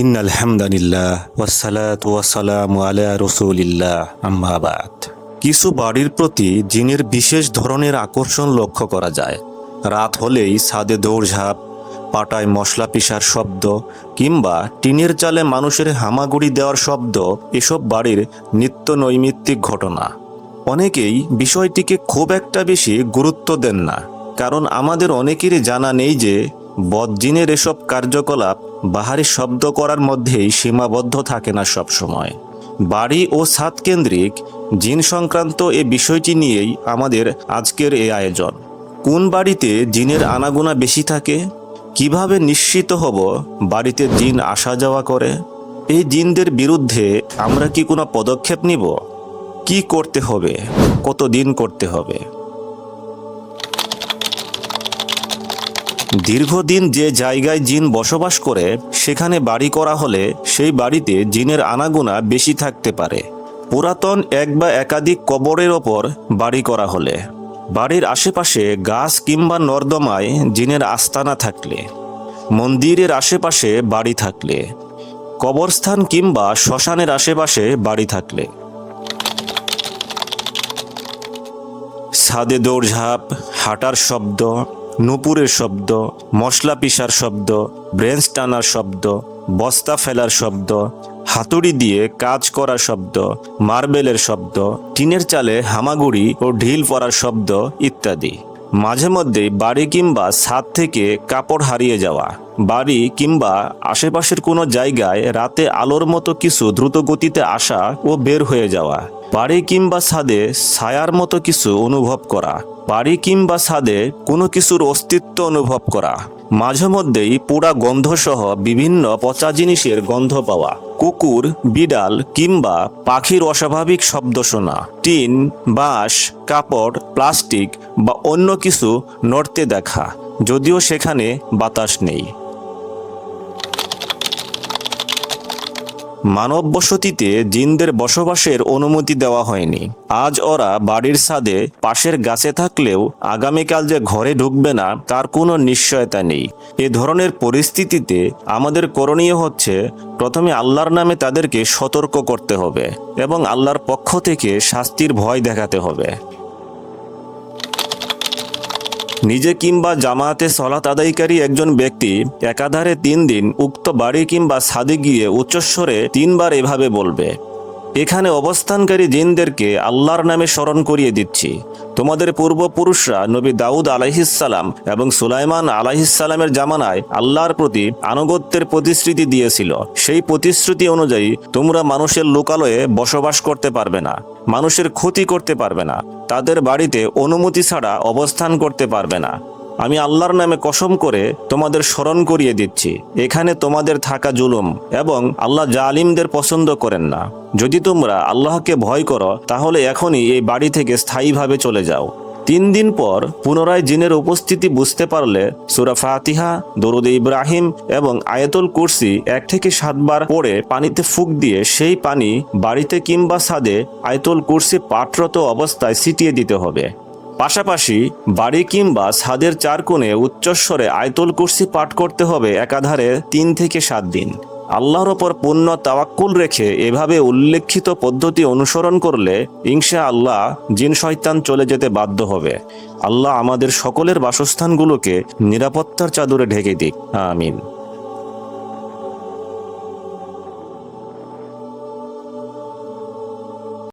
In আলহামদুলিল্লাহ ওয়াসালাত ওয়াসালাম আলা রসুলিল্লাহ আম্মাবাদ কিছু বাড়ির প্রতি জিনের বিশেষ ধরনের আকর্ষণ লক্ষ্য করা যায়। রাত হলেই ছাদে দৌড়ঝাঁপ, পাটায় মশলা পিসার শব্দ, কিংবা টিনের চালে মানুষের হামাগুড়ি দেওয়ার শব্দ, এসব বাড়ির নিত্য নৈমিত্তিক ঘটনা। অনেকেই বিষয়টিকে খুব একটা বেশি গুরুত্ব দেন না, কারণ আমাদের অনেকেরই জানা নেই যে বদজিনের এসব কার্যকলাপ বাহারি শব্দ করার মধ্যেই সীমাবদ্ধ থাকে না সব সময়। বাড়ি ও ছাদ কেন্দ্রিক জিন সংক্রান্ত এ বিষয়টি নিয়েই আমাদের আজকের এই আয়োজন। কোন বাড়িতে জিনের আনাগোনা বেশি থাকে? কীভাবে নিশ্চিত হব বাড়িতে জিন আসা যাওয়া করে? এই জিনদের বিরুদ্ধে আমরা কি কোনো পদক্ষেপ নিব? কি করতে হবে? কতদিন করতে হবে? দীর্ঘদিন যে জায়গায় জিন বসবাস করে, সেখানে বাড়ি করা হলে সেই বাড়িতে জিনের আনাগোনা বেশি থাকতে পারে। পুরাতন এক বা একাধিক কবরের ওপর বাড়ি করা হলে। বাড়ির আশেপাশে গাছ কিংবা নর্দমায় জিনের আস্তানা থাকলে। মন্দিরের আশেপাশে বাড়ি থাকলে। কবরস্থান কিংবা শ্মশানের আশেপাশে বাড়ি থাকলে। ছাদে দৌড়ঝাঁপ, হাঁটার শব্দ নুপুরের শব্দ, মশলা পিসার শব্দ, ব্রেঞ্চ টানার শব্দ, বস্তা ফেলার শব্দ, হাতুড়ি দিয়ে কাজ করার শব্দ, মার্বেলের শব্দ, টিনের চালে হামাগুড়ি ও ঢিল পড়ার শব্দ ইত্যাদি। মাঝে মধ্যেই বাড়ি কিংবা ছাদ থেকে কাপড় হারিয়ে যাওয়া, বাড়ি কিংবা আশেপাশের কোনো জায়গায় রাতে আলোর মতো কিছু দ্রুত গতিতে আসা ও বের হয়ে যাওয়া, বাড়ি কিংবা ছাদে ছায়ার মতো কিছু অনুভব করা বাড়ি কিংবা ছাদে কোনো কিছুর অস্তিত্ব অনুভব করা। মাঝে মধ্যেই পোড়া গন্ধসহ বিভিন্ন পচা জিনিসের গন্ধ পাওয়া। কুকুর, বিড়াল কিংবা পাখির অস্বাভাবিক শব্দ শোনা। টিন, বাঁশ, কাপড়, প্লাস্টিক বা অন্য কিছু নড়তে দেখা, যদিও সেখানে বাতাস নেই। মানব বসতিতে জিনদের বসবাসের অনুমতি দেওয়া হয়নি। আজ ওরা বাড়ির ছাদে পাশের গাছে থাকলেও আগামীকাল যে ঘরে ঢুকবে না, তার কোনো নিশ্চয়তা নেই। এ ধরনের পরিস্থিতিতে আমাদের করণীয় হচ্ছে, প্রথমে আল্লাহর নামে তাদেরকে সতর্ক করতে হবে এবং আল্লাহর পক্ষ থেকে শাস্তির ভয় দেখাতে হবে। নিজে কিংবা জামায়াতে সলাত আদায়কারী একজন ব্যক্তি একাধারে তিন দিন উক্ত বাড়ি কিংবা ছাদে গিয়ে উচ্চস্বরে তিনবার এভাবে বলবে, এখানে অবস্থানকারী জিনদেরকে আল্লাহর নামে স্মরণ করিয়ে দিচ্ছি। তোমাদের পূর্বপুরুষরা নবী দাউদ আলাইহিসাল্লাম এবং সুলাইমান আলাইহিসাল্লামের জামানায় আল্লাহর প্রতি আনুগত্যের প্রতিশ্রুতি দিয়েছিল। সেই প্রতিশ্রুতি অনুযায়ী তোমরা মানুষের লোকালয়ে বসবাস করতে পারবে না। মানুষের ক্ষতি করতে পারবে না। তাদের বাড়িতে অনুমতি ছাড়া অবস্থান করতে পারবে না। আমি আল্লাহর নামে কসম করে তোমাদের স্মরণ করিয়ে দিচ্ছি। এখানে তোমাদের থাকা জুলুম এবং আল্লাহ জালিমদের পছন্দ করেন না। যদি তোমরা আল্লাহকে ভয় করো, তাহলে এখনই এই বাড়ি থেকে স্থায়ীভাবে চলে যাও। তিন দিন পর পুনরায় জিনের উপস্থিতি বুঝতে পারলে সুরা ফাতিহা, দরুদ ইব্রাহিম এবং আয়াতুল কুরসি এক থেকে সাতবার পড়ে পানিতে ফুক দিয়ে সেই পানি বাড়িতে কিংবা ছাদে আয়াতুল কুরসি পাঠরত অবস্থায় ছিটিয়ে দিতে হবে। পাশাপাশি বাড়ি কিংবা ছাদের চার কোণে উচ্চস্বরে আয়তুল কুরসি পাঠ করতে হবে একাধারে তিন থেকে সাত দিন। আল্লাহর ওপর পূর্ণ তাওয়াক্কুল রেখে এভাবে উল্লেখিত পদ্ধতি অনুসরণ করলে ইংশা আল্লাহ জিন শয়তান চলে যেতে বাধ্য হবে। আল্লাহ আমাদের সকলের বাসস্থানগুলোকে নিরাপত্তার চাদরে ঢেকে দিক। আমিন।